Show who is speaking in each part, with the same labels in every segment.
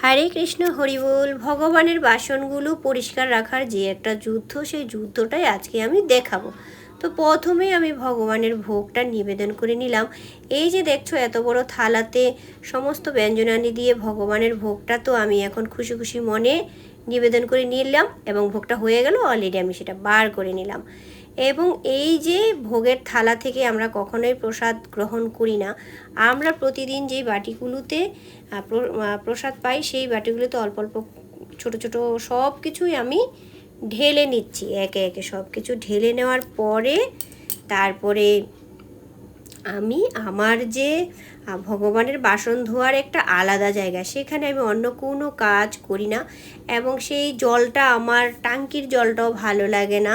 Speaker 1: হরে কৃষ্ণ হরিবোল ভগবানের বাসনগুলো পরিষ্কার রাখার যে একটা যুদ্ধ, সেই যুদ্ধটাই আজকে আমি দেখাবো। তো প্রথমে আমি ভগবানের ভোগটা নিবেদন করে নিলাম। এই যে দেখছ, এত বড় থালাতে সমস্ত ব্যঞ্জনানি দিয়ে ভগবানের ভোগটা তো আমি এখন খুশি খুশি মনে নিবেদন করে নিলাম এবং ভোগটা হয়ে গেল অলরেডি আমি সেটা বার করে নিলাম। এবং এই যে ভোগের থালা থেকে আমরা কখনোই প্রসাদ গ্রহণ করি না। আমরা প্রতিদিন যেই বাটিগুলোতে প্রসাদ পাই, সেই বাটিগুলোতে অল্প অল্প ছোট ছোট সব কিছুই আমি ঢেলে নিচ্ছি, একে একে সব কিছু ঢেলে নেওয়ার পরে তারপরে আমি আমার যে ভগবানের বাসন ধোয়ার একটা আলাদা জায়গা, সেখানে আমি অন্য কোনো কাজ করি না এবং সেই জলটা, আমার টাঙ্কির জলটাও ভালো লাগে না।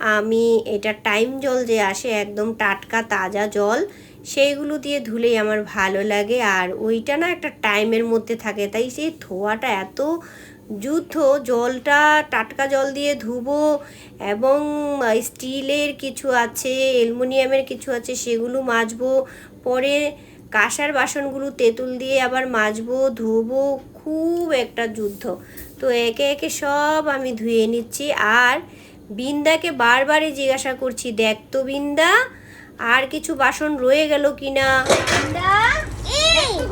Speaker 1: আমি এটা টাইম জল যে আসে, একদম টাটকা তাজা জল, সেইগুলো দিয়ে ধুলেই আমার ভালো লাগে। আর ওইটা না একটা টাইমের মধ্যে থাকে, তাই সেই ধোয়াটা এত যুদ্ধ, জলটা টাটকা জল দিয়ে ধুবো এবং স্টিলের কিছু আছে, অ্যালুমিনিয়ামের কিছু আছে, সেগুলো মাজবো। পরে কাঁসার বাসনগুলো তেঁতুল দিয়ে আবার মাজবো, ধুবো, খুব একটা যুদ্ধ। তো একে একে সব আমি ধুয়ে নিচ্ছি। আর বিন্দাকে বারবারই জিজ্ঞাসা করছি দেখ তো বিন্দা আর কিছু বাসন রয়ে গেল কিনা?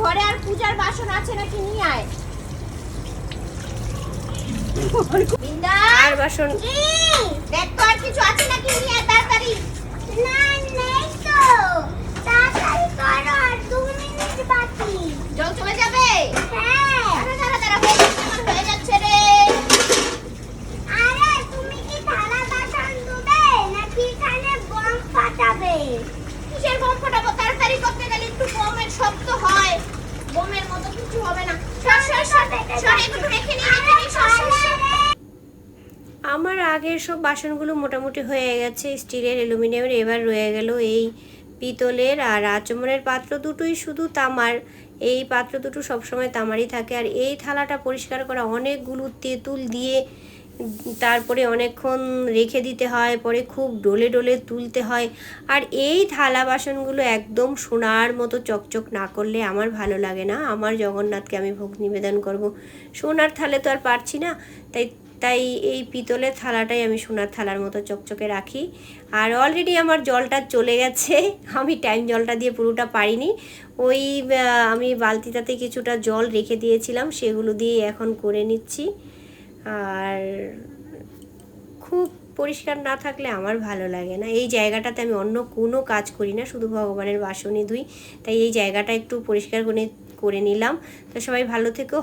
Speaker 2: ঘরে আর পূজার বাসন আছে নাকি? নিয়ে আয়। বিন্দা,
Speaker 1: আর বাসন
Speaker 2: দেখ তো আর কিছু আছে নাকি নিয়ে আয় তাড়াতাড়ি
Speaker 3: না নেই তো তাড়াতাড়ি করো আর দু মিনিট বাকি
Speaker 2: জল চলে যাবে
Speaker 3: হ্যাঁ
Speaker 2: দাঁড়া দাঁড়া দাঁড়া হয়ে যাচ্ছে আমার হয়ে যাচ্ছে রে
Speaker 3: আরে তুমি কি থালা বাসন ধুবে নাকি এখানে বম
Speaker 2: কিসের তাড়াতাড়ি করতে গেলে একটু শব্দ হয়। মতো কিছু হবে না।
Speaker 1: আমার আগের সব বাসনগুলো মোটামুটি হয়ে গেছে। স্টিলের, অ্যালুমিনিয়ামের এবার রয়ে গেল এই পিতলের আর আচমনের পাত্র দুটোই শুধু তামার। এই পাত্র দুটো সবসময় তামারই থাকে। আর এই থালাটা পরিষ্কার করা অনেকগুলো তেঁতুল দিয়ে তারপরে অনেকক্ষণ রেখে দিতে হয়, পরে খুব ডোলে ডলে তুলতে হয়। আর এই থালা বাসনগুলো একদম সোনার মতো চকচক না করলে আমার ভালো লাগে না। আমার জগন্নাথকে আমি ভোগ নিবেদন করব। সোনার থালে তো আর পারছি না, তাই তাই এই পিতলের থালাটাই আমি সোনার থালার মতো চকচকে রাখি। আর অলরেডি আমার জলটা চলে গেছে, আমি টাইম জলটা দিয়ে পুরোটা পারিনি। ওই আমি বালতিটাতে কিছুটা জল রেখে দিয়েছিলাম, সেগুলো দিয়ে এখন করে নিচ্ছি। আর খুব পরিষ্কার না থাকলে আমার ভালো লাগে না। এই জায়গাটাতে আমি অন্য কোনো কাজ করি না, শুধু ভগবানের বাসনই ধুই। তাই এই জায়গাটা একটু পরিষ্কার করে করে নিলাম। তো সবাই ভালো থেকো